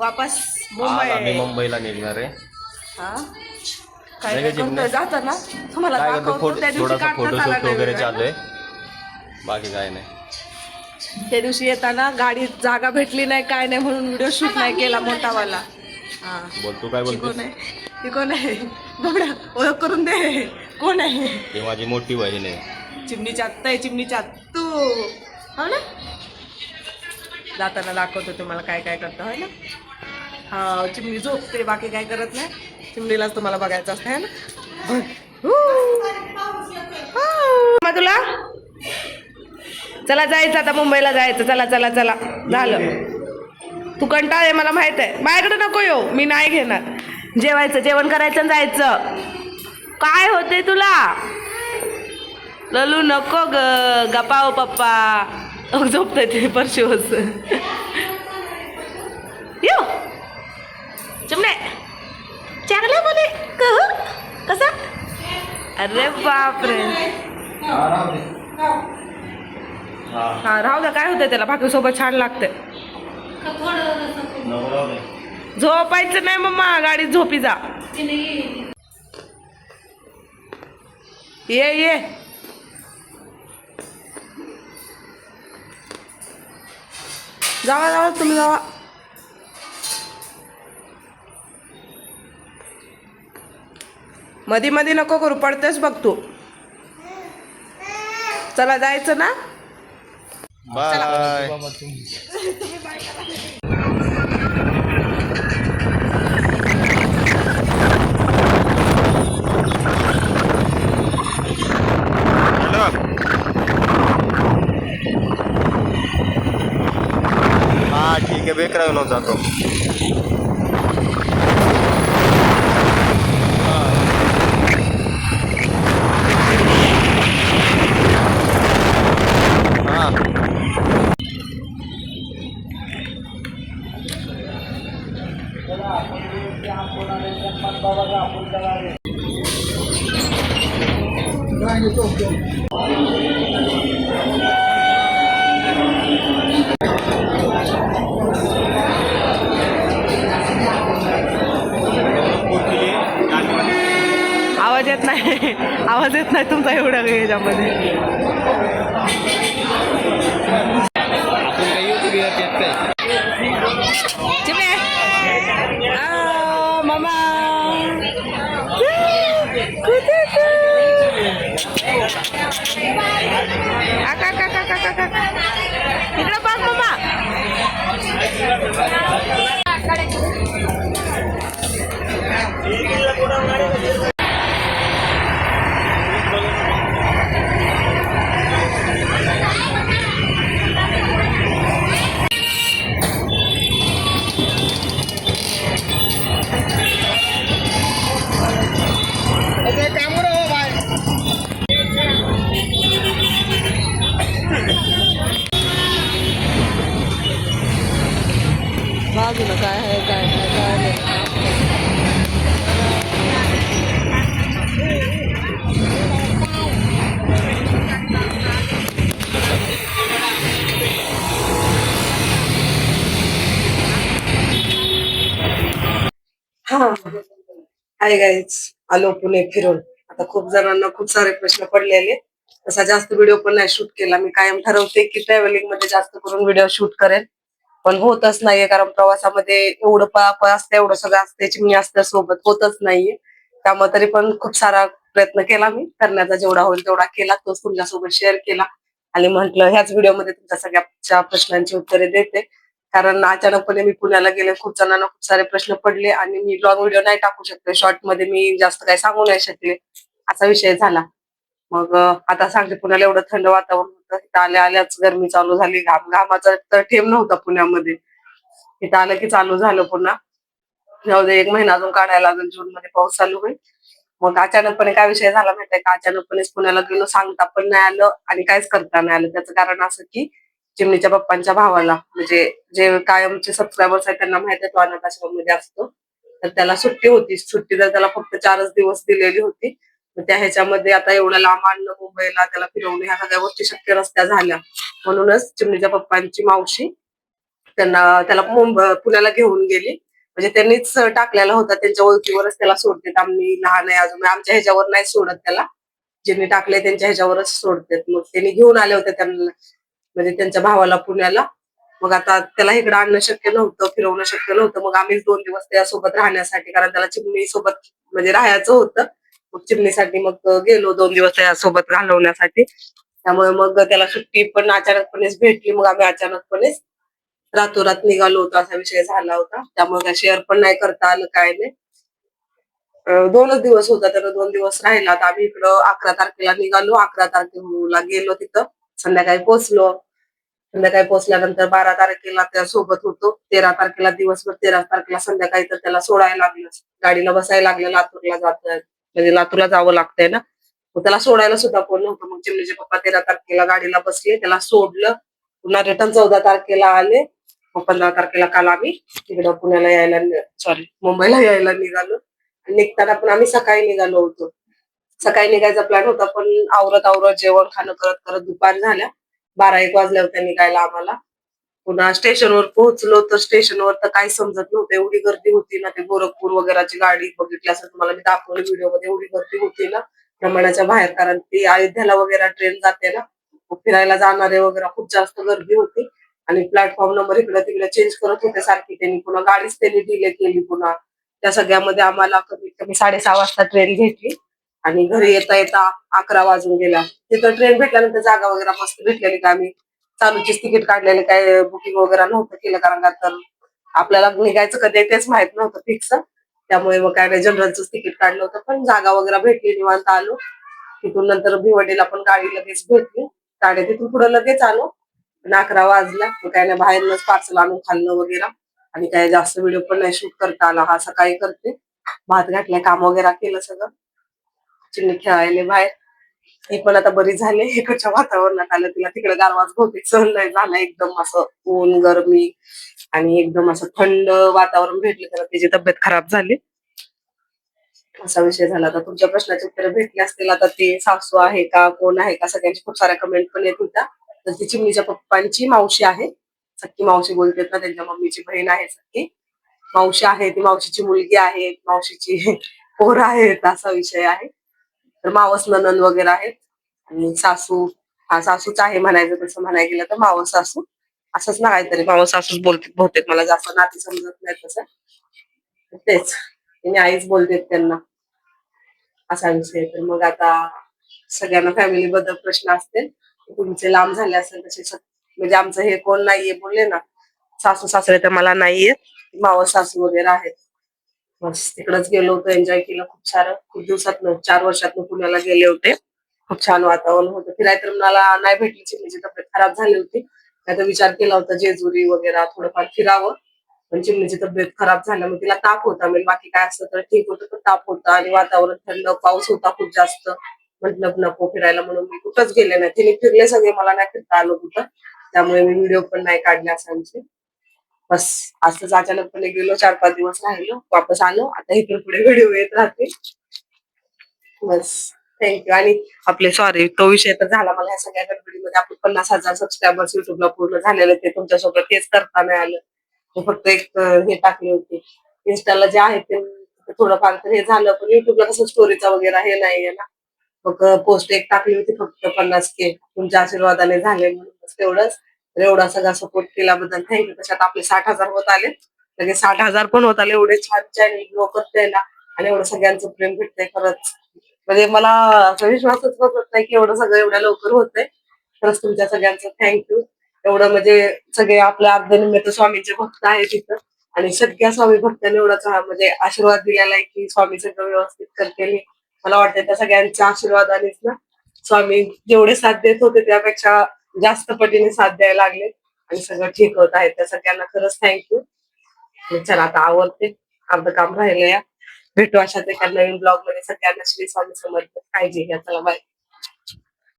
वापस आज आम्ही मुंबई मुंबईला निघणार आहे. हा? काय नाही काय का चिमण्या? करतोय जातं ना तुम्हाला काय करतो दाखवतो फोटो त्या दिवशी थोडासा काढण्यात आला फोटोशूट नाही वगैरे व्हिडिओ. चालू आहे. बाकी काय नाही. त्या दिवशी येताना गाडीत जागा भेटली नाही काय नाही म्हणून व्हिडिओ शूट नाही केला मोठावाला. हा. बोल तू काय ती बोलतो कोण आहे? ती कोण आहे? बघा ओळख करून दे. कोण आहे? ही माझी मोठी बहीण आहे. चिमणीच्या आत्ता आहे चिमणीच्या तू. हो ना? जाताना दाखवतो तुम्हाला काय काय करतं होय ना? हा चिमणी झोपते बाकी काय करत नाही. चिमणीलाच तुम्हाला बघायचं असतं है ना? मग तुला? चला जायचं आता मुंबईला जायचं चला चला चला. झालं. तू कंटाळ आहे मला माहीत आहे. माझ्याकडे नको येऊ मी नाही घेणार. जेवायचं जेवण करायचं आणि जायचं. काय होते तुला? ललू नको ग. गपाव हो, पप्पा. अग झोपतंय ते परशिवस यो चिमणे चांगलं बोले कहू कसा अरे बापरे हा राहू द्या काय होतंय त्याला? भाकरी सोबत छान लागतंय. झोपायचं नाही मम्मा गाडीत झोपी जा. ये ये. जावा जावा तुम्ही जावा. मधी मधी नको करू पडतेस बघ तू. चला जायचं ना? बाय ठीक जातो. येत नाही तुमचा एवढा वेळ याच्यामध्ये. चिमणे आ, मामा. कुठे तू? आका, का, का, का, हाय गाईज आलो पुणे फिरून. आता खूप जणांना खूप सारे प्रश्न पडलेले. तसा जास्त व्हिडिओ पण नाही शूट केला. मी कायम ठरवते की ट्रॅव्हलिंगमध्ये जास्त करून व्हिडिओ शूट करेन. पण होतच नाहीये कारण प्रवासामध्ये एवढं पळापळ असतं एवढं सगळं असते चिमणी असतं सोबत. होतच नाहीये. त्यामुळे तरी पण खूप सारा प्रयत्न केला मी. करण्याचा जेवढा होईल तेवढा केला. तोच तुमच्यासोबत शेअर केला. आणि म्हटलं ह्याच व्हिडिओमध्ये तुमच्या सगळ्या प्रश्नांची उत्तरे देते. कारण अचानकपणे मी पुण्याला गेले खूप जणांना खूप सारे प्रश्न पडले आणि मी लॉंग व्हिडिओ नाही टाकू शकते शॉर्टमध्ये मी जास्त काही सांगू नाही शकले. असा विषय झाला. मग आता सांगते पुण्याला एवढं थंड वातावरण होतं. इथं आल्या आल्याच गरमी चालू झाली. घाम घामाचा तर ठेम नव्हता पुण्यामध्ये. इथं आलं की चालू झालं पुन्हा. जाऊ दे एक महिना अजून काढायला अजून जून मध्ये पाऊस चालू होईल. मग अचानकपणे काय विषय झाला माहितीये का? अचानकपणेच पुण्याला गेलो. सांगता पण नाही आलं आणि काहीच करता नाही आलं. त्याचं कारण असं की चिमणीच्या पप्पांच्या भावाला. म्हणजे जे कायमचे सबस्क्रायबर्स आहेत त्यांना माहिती आहे तो अनाथ आश्रममध्ये असतो. तर त्याला सुट्टी होती. सुट्टी तर त्याला फक्त चारच दिवस दिलेली होती त्या ह्याच्यामध्ये आता एवढं लांब आणलं मुंबईला त्याला फिरवणे ह्या सगळ्या गोष्टी शक्य नसत्या झाल्या. म्हणूनच चिमणीच्या पप्पांची मावशी त्यांना त्याला मुंबई पुण्याला घेऊन गेली. म्हणजे त्यांनीच टाकलेला होता. त्यांच्या ओळखीवरच त्याला सोडतात. आम्ही लहान आहे अजून. आमच्या ह्याच्यावर नाही सोडत त्याला. ज्यांनी टाकले त्यांच्या ह्याच्यावरच सोडतात. मग त्यांनी घेऊन आले होते त्यांना. म्हणजे त्यांच्या भावाला पुण्याला. मग आता त्याला इकडे आणणं शक्य नव्हतं फिरवणं शक्य नव्हतं. मग आम्ही दोन दिवस त्यासोबत राहण्यासाठी कारण त्याला चिमणी सोबत म्हणजे राहायचं होतं. मग चिमणीसाठी मग गेलो दोन दिवस त्यासोबत घालवण्यासाठी. त्यामुळे मग त्याला सुट्टी पण अचानकपणेच भेटली. मग आम्ही अचानकपणेच रातोरात निघालो होतो. असा विषय झाला होता. त्यामुळे काय शेअर पण नाही करता आलं काय नाही. दोनच दिवस होता. त्याला दोन दिवस राहिला. तर आम्ही इकडं अकरा तारखेला निघालो. अकरा तारखेला गेलो तिथं. संध्याकाळी पोहोचलो. संध्याकाळी पोहोचल्यानंतर बारा तारखेला त्या सोबत होतो. तेरा तारखेला दिवसभर तेरा तारखेला संध्याकाळी तर त्याला सोडायला लागलं. गाडीला बसायला लागलं लातूरला जात म्हणजे लातूरला जावं लागतंय ना? मग त्याला सोडायला सुद्धा कोण नव्हतं. मग चिमणीचे म्हणजे पप्पा तेरा तारखेला गाडीला बसले त्याला सोडलं. पुन्हा रिटर्न चौदा तारखेला आले. मग पंधरा तारखेला काल आम्ही तिकडं पुण्याला यायला सॉरी मुंबईला यायला निघालो. निघताना पण आम्ही सकाळी निघालो होतो. सकाळी निघायचा प्लॅन होता पण आवरत आवरत जेवण खाणं करत करत दुपार झाल्या बारा एक वाजल्या होत्या निघायला आम्हाला. पुन्हा स्टेशनवर पोहोचलो तर स्टेशनवर तर काही समजत नव्हतं. एवढी गर्दी होती ना ते गोरखपूर वगैरेची गाडी बघितली असं तुम्हाला. मी दाखवली व्हिडिओमध्ये एवढी गर्दी होती ना. प्रमाणाच्या बाहेर कारण ती अयोध्याला वगैरे ट्रेन जाते ना. फिरायला जाणारे वगैरे खूप जास्त गर्दी होती. आणि प्लॅटफॉर्म नंबर इकडे तिकडे चेंज करत होते सारखी त्यांनी. पुन्हा गाडीच त्यांनी डिले केली पुन्हा. त्या सगळ्यामध्ये आम्हाला कमीत कमी साडेसहा वाजता ट्रेन भेटली. आणि घरी येता येता अकरा वाजून गेला. तिथं ट्रेन भेटल्यानंतर जागा वगैरे मस्त भेटलेली का आम्ही. चालूचीच तिकीट काढलेले काय बुकिंग वगैरे नव्हतं केलं कारण का तर आपल्याला निघायचं कधी तेच माहीत नव्हतं फिक्स त्यामुळे मग काय नाही जनरलच तिकीट काढलं होतं. पण जागा वगैरे भेटली निवांत आलो. तिथून नंतर भिवडीला पण गाडी लगेच भेटली. गाडी तिथून पुढे लगेच आलो. पण अकरा वाजला. मग काय नाही बाहेरनच पार्सल आणून खाल्लं वगैरे. आणि काय जास्त व्हिडिओ पण नाही शूट करता आला. हा सकाळी करते. भात घातलाय काम वगैरे केलं सगळं. चिमणी खेळायले बाहेर. ती पण आता बरी झाली. इकडच्या वातावरणात आलं तिला तिकडे गारवाच बहुतेक सहन नाही झाला. एकदम असं ऊन गरमी आणि एकदम असं थंड वातावरण भेटलं तर तिची तब्येत खराब झाली. असा विषय झाला. तर तुमच्या प्रश्नाची उत्तरं भेटली असतील. आता ते सासू आहे का कोण आहे का सगळ्यांची खूप साऱ्या कमेंट पण येत होत्या. तर ती चिमणीच्या पप्पांची मावशी आहे. सक्की मावशी बोलते ना त्यांच्या मम्मीची बहीण आहे सक्की मावशी आहे ती मावशीची मुलगी आहे. मावशीची पोर आहेत. असा विषय आहे. तर मावस ननन वगैरे आहेत. आणि सासू हा सासूच आहे म्हणायचं तसं म्हणायला गेलं तर मावस सासू. असंच ना काहीतरी मावस सासूच बोलते बहुतेक मला जास्त नाती समजत नाही तसं. तेच. मी आईच बोलते त्यांना. असा विषय तर मग आता सगळ्यांना फॅमिली बद्दल प्रश्न असते तुमचे लांब झाले असेल तसे म्हणजे आमचं हे कोण नाहीये बोलले ना. सासू सासरे तर मला नाहीये मावस सासू वगैरे आहेत. म्हणजे बस तिकडच गेलो होतो एन्जॉय केलं. खूप सारं खूप दिवसात चार वर्षात पुण्याला गेले होते. खूप छान वातावरण होतं. फिरायला तर मला नाही भेटली चिमणीची म्हणजे तब्येत खराब झाली होती. त्याचा विचार केला होता जेजुरी वगैरे थोडंफार फिरावं. पण चिमणीची तब्येत खराब झाल्यामुळे तिला ताप होता. म्हणजे बाकी काय असतं तर ठीक होतं पण ताप होता आणि वातावरण थंड पाऊस होता खूप जास्त. म्हटलं नको फिरायला म्हणून मी कुठंच गेले नाही. तिने फिरले सगळे मला नाही फिरता आलं कुठं. त्यामुळे मी व्हिडिओ पण नाही काढले असांचे बस असंच अचानकपणे गेलो चार पाच दिवस राहिलो वापस आलो. आता इथून पुढे व्हिडिओ येत राहते. बस थँक्यू आणि आपले सॉरी तो विषय तर झाला मला ह्या सगळ्या गडबडीमध्ये. आपण पन्नास हजार सबस्क्रायबर्स युट्यूबला पूर्ण झालेले ते तुमच्यासोबत तेच करता नाही आलं मी फक्त एक हे टाकले होते. इन्स्टाला जे आहे ते थोडंफार तर हे झालं पण युट्यूबला कसं स्टोरीचा वगैरे हे नाही आहे ना. मग पोस्ट एक टाकली होती फक्त पन्नास के तुमच्या आशीर्वादाने झाले म्हणून तेवढंच. तर एवढा सगळा सपोर्ट केल्याबद्दल थँक्यू तशात आपले साठ हजार होत आले. लगेच साठ हजार पण होत आले. एवढे छान छान ग्रो करते ना आणि एवढं सगळ्यांचं प्रेम भेटतंय खरंच. म्हणजे मला असा विश्वासच बसत नाही की एवढं सगळं एवढ्या लवकर होतंय. खरंच तुमच्या सगळ्यांचं थँक्यू एवढं म्हणजे सगळे आपल्या अर्धनिमित्त स्वामीचे भक्त आहेत तिथं आणि सगळ्या स्वामी भक्तांनी एवढा म्हणजे आशीर्वाद दिलेला आहे की स्वामी सगळं व्यवस्थित करते मला वाटतं त्या सगळ्यांच्या आशीर्वादानेच ना स्वामी जेवढे साथ देत होते त्यापेक्षा जास्त पटीने साथ द्यायला लागले आणि सगळं ठीक होत आहे. त्या सगळ्यांना खरंच थँक्यू चला आता आवडते अर्ध काम राहिलं या. भेटू अशाच एका नवीन ब्लॉगमध्ये. सगळ्यांना श्री स्वामी समर्थ. काळजी घ्या. चला बाय